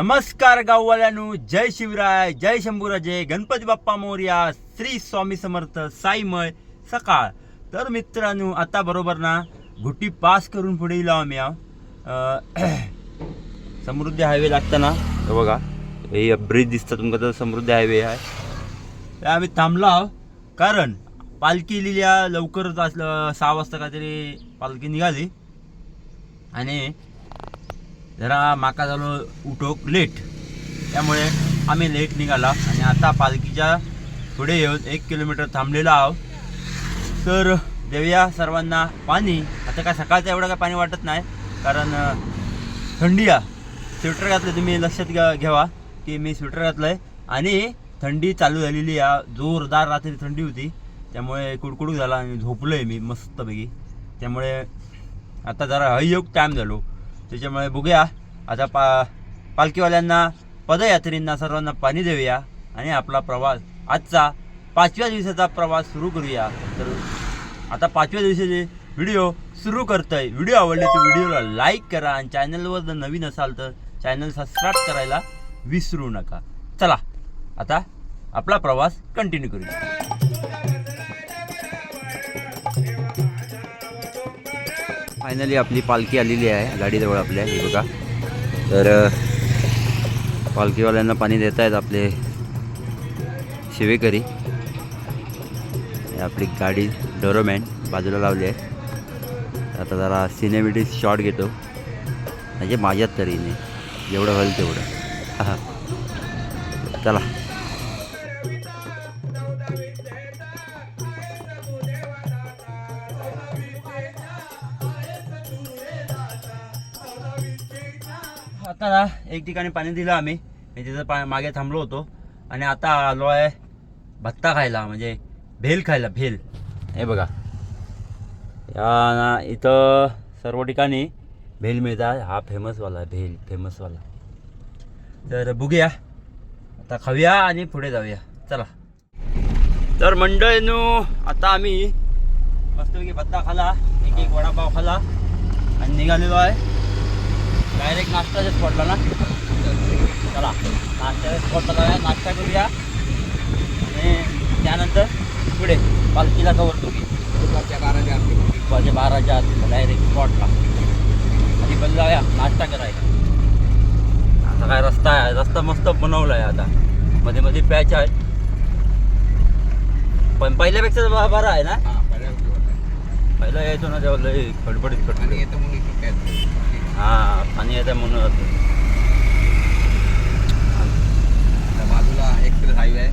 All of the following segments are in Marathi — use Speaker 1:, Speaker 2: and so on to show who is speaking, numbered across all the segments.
Speaker 1: नमस्कार गाववाल्यानो जय शिवराय जय शंभूराजे गणपती बाप्पा मोर्या श्री स्वामी समर्थ साईमय सकाळ. तर मित्रांनो आता बरोबर ना घुटी पास करून पुढे येलो आम्ही समृद्धी हायवे लागताना तर बघा हे ब्रिज दिसतं तुमका तर समृद्धी हायवे आहे. ते आम्ही थांबलो आहो कारण पालखी लिहिल्या लवकरच असलं सहा वाजता काहीतरी पालखी निघाली. आणि जरा माका झालो उठोक लेट त्यामुळे आम्ही लेट निघाला आणि आता पालखीच्या पुढे येऊन एक किलोमीटर थांबलेलो आहोत. तर देऊया सर्वांना पाणी. आता काय सकाळचं एवढं काय पाणी वाटत नाही कारण थंडी आहे. स्वेटर घातलं तुम्ही लक्षात घ्या घ्यावा की मी स्वेटर घातलं आहे आणि थंडी चालू झालेली आहे. जोरदार रात्री थंडी होती. त्यामुळे कुडकुडूक झाला आणि झोपलो आहे मी मस्तपैकी. त्यामुळे आता जरा हयोग टाईम झालो. त्याच्यामुळे बघूया आता पा पालखीवाल्यांना पदयात्रींना सर्वांना पाणी देऊया आणि आपला प्रवास आजचा पाचव्या दिवसाचा प्रवास सुरू करूया. तर आता पाचव्या दिवसाचे व्हिडिओ सुरू करतोय. व्हिडिओ आवडले तर व्हिडिओला लाईक करा आणि चॅनलवर जर नवीन असाल तर चॅनल सबस्क्राईब करायला विसरू नका. चला आता आपला प्रवास कंटिन्यू करूया. फायनली आपली पालखी आलेली आहे गाडीजवळ आपल्या हे बघा. तर पालखीवाल्यांना पाणी देत आहेत आपले शिवेकरी. आपली गाडी डोरोमॅन बाजूला लावली आहे. आता जरा सिनेमॅटिक शॉट घेतो. म्हणजे माझ्यात तरी नाही जेवढं होईल तेवढं. चला. आता ना एक ठिकाणी पाणी दिलं आम्ही. मी तिथं पा मागे थांबलो होतो. आणि आता आलो आहे भत्ता खायला म्हणजे भेल खायला भेल. हे बघा. या ना इथं सर्व ठिकाणी भेल मिळतात. हा फेमसवाला आहे भेल फेमसवाला. तर बघूया. आता खाऊया आणि पुढे जाऊया. चला. तर मंडळीनो आता आम्ही मस्तपैकी भत्ता खाला. एक एक वडापाव खाला. आणि निघालेलो आहे. डायरेक्ट नाश्ताच्या स्पॉटला ना? चला नाश्त्याच्या स्पॉटला जाऊया नाश्ता करूया. आणि त्यानंतर पुढे पालखीला कवर तुम्ही. दुपारच्या बाराच्या आत डायरेक्ट स्पॉटला आणि पण जाऊया नाश्ता करायला. आता काय रस्ता आहे? रस्ता मस्त बनवला आहे आता. मध्ये मध्ये पॅच आहे. पण पहिल्यापेक्षा बरा आहे ना? पहिला यायचो ना तेव्हा लय खडबडीत खडबडीत. हा पाणी येतं म्हणून.
Speaker 2: बाजूला एक्सप्रेस हायवे आहे.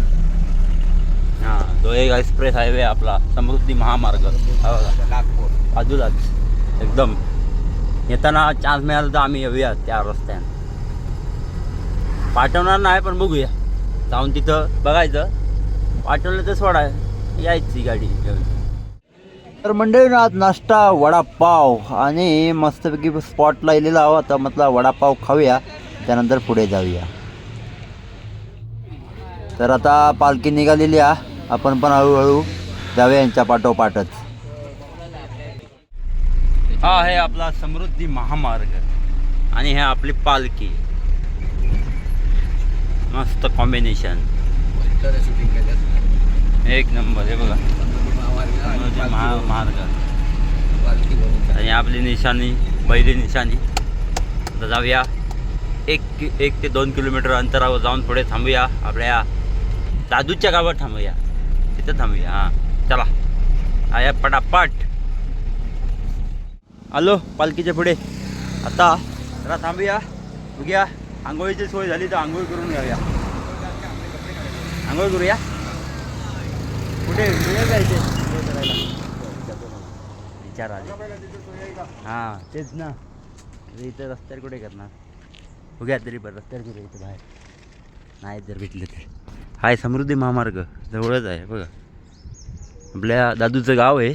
Speaker 1: हा तो एक एक्सप्रेस हायवे आपला समृद्धी महामार्ग. हा
Speaker 2: नागपूर.
Speaker 1: बाजूलाच एकदम. येताना चान्स मिळाला तर आम्ही येऊया त्या रस्त्याने. पाठवणार नाही पण बघूया. जाऊन तिथं बघायचं. पाठवलं तर सोडा यायची गाडी घेऊन. तर मंडळी आज नाश्ता वडापाव आणि मस्तपैकी स्पॉट लावलेला आहो आता म्हटलं वडापाव खाऊया त्यानंतर पुढे जाऊया. तर आता पालखी निघालेली आहे आपण पण हळूहळू जाऊया यांच्या पाठोपाठच. हा आहे आपला समृद्धी महामार्ग आणि हे आपली पालखी. मस्त कॉम्बिनेशन एक नंबर हे बघा. म्हणजे महामार्ग आणि आपली निशाणी पहिली निशाणी. आता जाऊया. एक एक ते दोन किलोमीटर अंतरावर जाऊन पुढे थांबूया. आपल्या दादूच्या गावात थांबूया. तिथं थांबूया हां. चला. आया पटापट. आलो पालखीच्या पुढे. आता जरा थांबूया. बघूया. आंघोळीची सोय झाली तर आंघोळ करून घ्याव्या आंघोळ करूया? कुठे? कुठे जायचे करायला विचार आले हां तेच ना. इथं रस्त्यावर कुठे करणार? उघ्या तरी बरं रस्त्यावर कुठे? इथं बाहेर. नाही जर भेटले तर. हाय समृद्धी महामार्ग. जवळच आहे बघा. आपल्या दादूचं गाव आहे.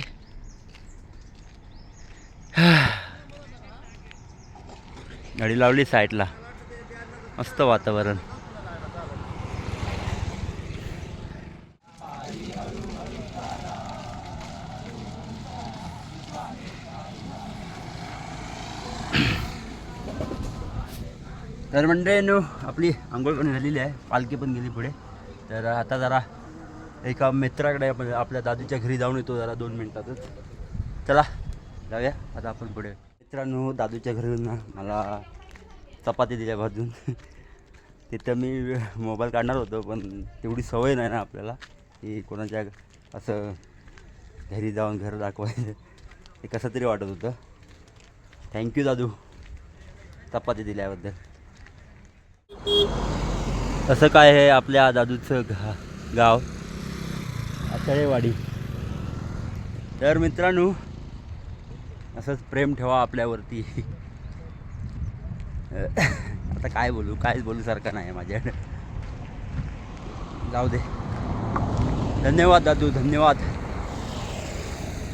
Speaker 1: गाडी लावली साईडला. मस्त वातावरण. तर मंडळींनो आपली आंघोळ पण झालेली आहे. पालखी पण गेली पुढे. तर आता जरा एका मित्राकडे आपण आपल्या दादूच्या घरी जाऊन येतो जरा दोन मिनटातच. चला जाऊया. आता आपण पुढे. मित्रांनो दादूच्या घरी ना मला चपाती दिल्या भाजून. तिथं मी मोबाईल काढणार होतो पण तेवढी सवय नाही ना आपल्याला की कोणाच्या असं घरी जाऊन घर दाखवायचं. हे कसं तरी वाटत होतं. थँक्यू दादू. चपाती दिल्याबद्दल. तसं काय आहे आपल्या दादूचं घा गाव? आतळेवाडी. तर मित्रांनो असंच प्रेम ठेवा आपल्यावरती. आता काय बोलू कायच बोलू सारखं नाही माझ्याकडे. जाऊ दे. धन्यवाद दादू धन्यवाद.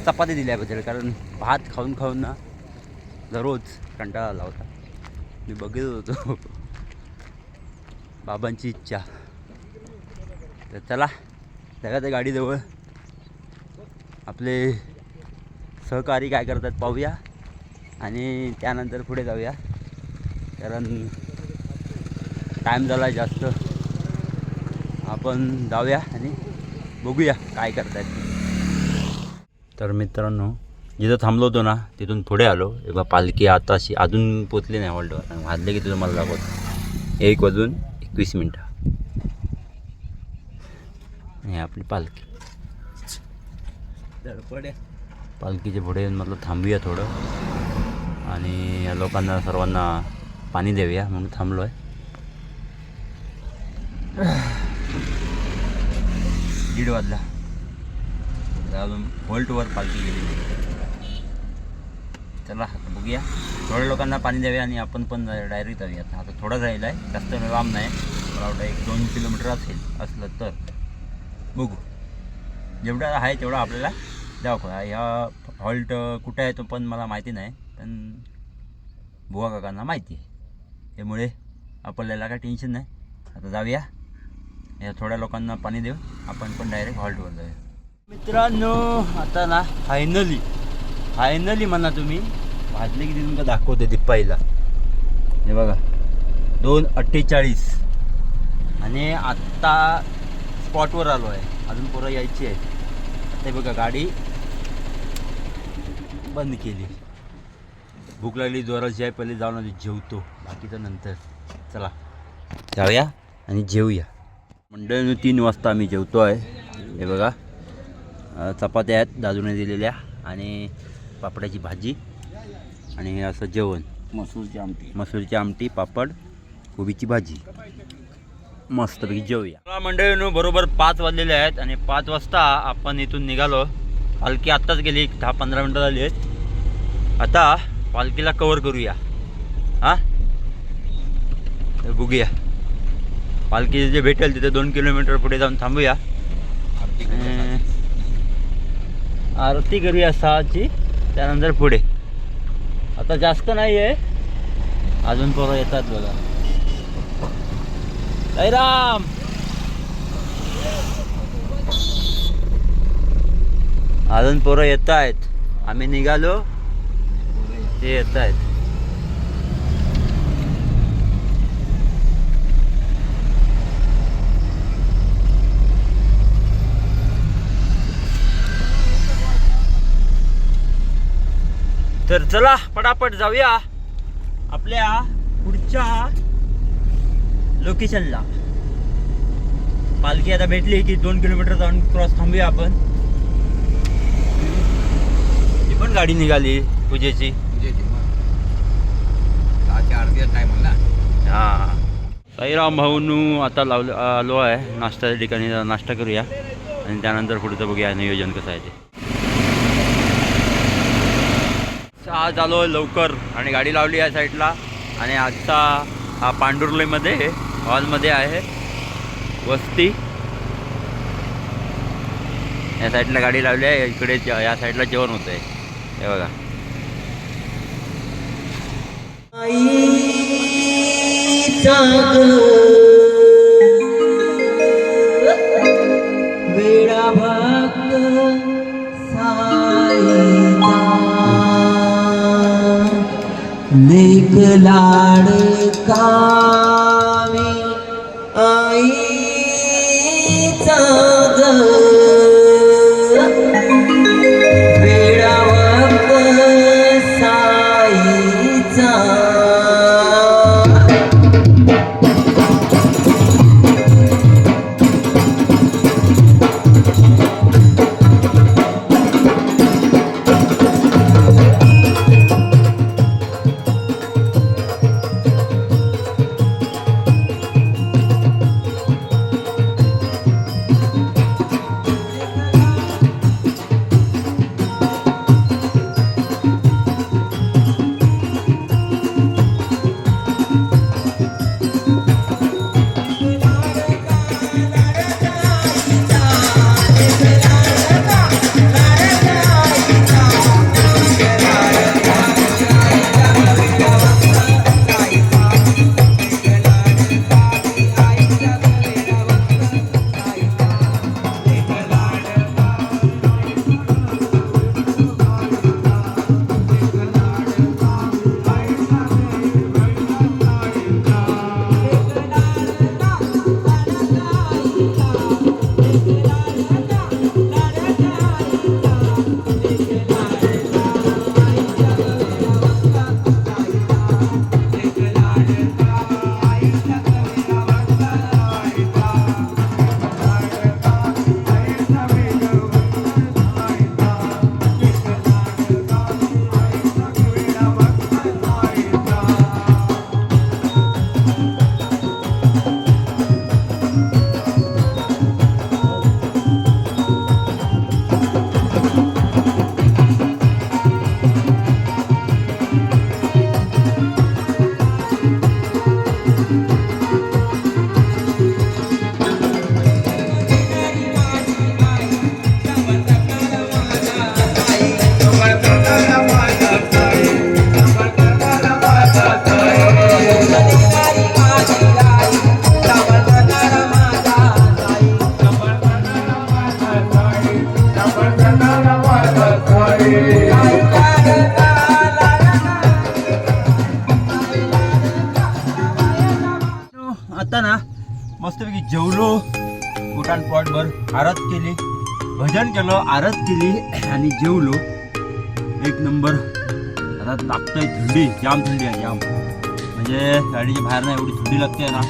Speaker 1: चपाती दिल्याबद्दल कारण भात खाऊन खाऊन ना दररोज कंटाळा आला होता. मी बघत होतो. बाबांची इच्छा. तर चला जगा त्या गाडीजवळ आपले सहकारी काय करतात पाहूया आणि त्यानंतर पुढे जाऊया. कारण टाईम झाला जास्त. आपण जाऊया आणि बघूया काय करतायत. तर मित्रांनो जिथं थांबलो होतो ना तिथून पुढे आलो. एका पालखी आता अशी अजून पोचली नाही हॉल्टवर वाजले की तुम्हाला दाखवत. एक वाजून एकवीस मिनटं. आणि आपली पालखी. पालखीच्या पुढे म्हटलं थांबूया थोडं. आणि या लोकांना सर्वांना पाणी देऊया म्हणून थांबलो आहे दीड वाजला. अजून होल्टवर पालखी गेली चला आता बघूया. थोड्या लोकांना पाणी द्यावे आणि आपण पण डायरेक्ट जाऊया आता थोडा राहिलं आहे. जास्त लांब नाही. मला वाटतं एक दोन किलोमीटर असेल असलं तर. बघू. जेवढं आहे तेवढं आपल्याला द्यावं का ह्या हॉल्ट कुठे आहे तो पण मला माहिती नाही पण बुवा काकांना माहिती आहे. त्यामुळे आपल्याला काय टेन्शन नाही. आता जाऊया. या थोड्या लोकांना पाणी देऊ. आपण पण डायरेक्ट हॉल्टवर जाऊया. मित्रांनो आता ना फायनली फायनली म्हणा तुम्ही भाजले किती तुमका दाखवते दिप्पाईला हे बघा. दोन अठ्ठेचाळीस. आणि आत्ता स्पॉटवर आलो आहे. अजून पोरं यायची आहे आता बघा गाडी बंद केली. भूक लागली जोराची आहे पहिले जाऊन आधी जेवतो. बाकीचं नंतर. चला जाऊया आणि जेवूया. मंडळीनं तीन वाजता आम्ही जेवतो आहे. हे बघा. चपात्या आहेत दाजूने दिलेल्या आणि पापड्याची भाजी. आणि हे असं जेवण.
Speaker 2: मसूरची आमटी.
Speaker 1: मसूरची आमटी पापड कोबीची भाजी. मस्तपैकी जेवूया. मंडळीनं बरोबर पाच वाजलेले आहेत आणि पाच वाजता आपण इथून निघालो. पालखी आत्ताच गेली दहा पंधरा मिनटं झाली आहेत. आता पालखीला कवर करूया. हां? बघूया. पालखी जे भेटेल तिथे दोन किलोमीटर पुढे जाऊन थांबूया.
Speaker 2: आरती
Speaker 1: करूया सहाची त्यानंतर पुढे. आता जास्त नाही आहे अजून पोरं येतात बघा. राम अजून पोरं येत आहेत आम्ही निघालो. ते येत आहेत तर चला पटापट जाऊया आपल्या पुढच्या लोकेशनला पालखी आता भेटली की दोन किलोमीटर जाऊन क्रॉस थांबूया आपण. ही पण गाडी निघाली पूजेची. हा. साईराम भाऊनू आता लावलं आलो आहे. नाश्त्याच्या ठिकाणी नाश्ता करूया. आणि त्यानंतर पुढचं बघूया नियोजन कसं आहे ते. आज आलो लवकर आणि गाडी लावली या साईडला. आणि आजचा हा पांडुर्लेमध्ये हॉलमध्ये आहे. वस्ती. या साईडला गाडी लावली आहे. इकडे या साईडला जेवण होतं आहे हे बघा. आई लाडका आरत केली भजन केलं आरत केली आणि जेवलो. एक नंबर. आता लागतंय थंडी जाम थंडी आहे जाम. म्हणजे गाडीच्या बाहेर नाही एवढी थंडी लागते ना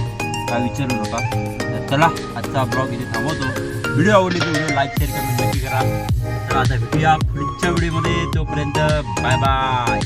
Speaker 1: काय विचारू नका. तर चला आजचा ब्लॉग इथे थांबवतो. व्हिडिओ आवडली तर व्हिडिओ लाईक शेअर कमेंट नक्की करा. तर आता भेटूया पुढच्या व्हिडिओमध्ये. तोपर्यंत बाय बाय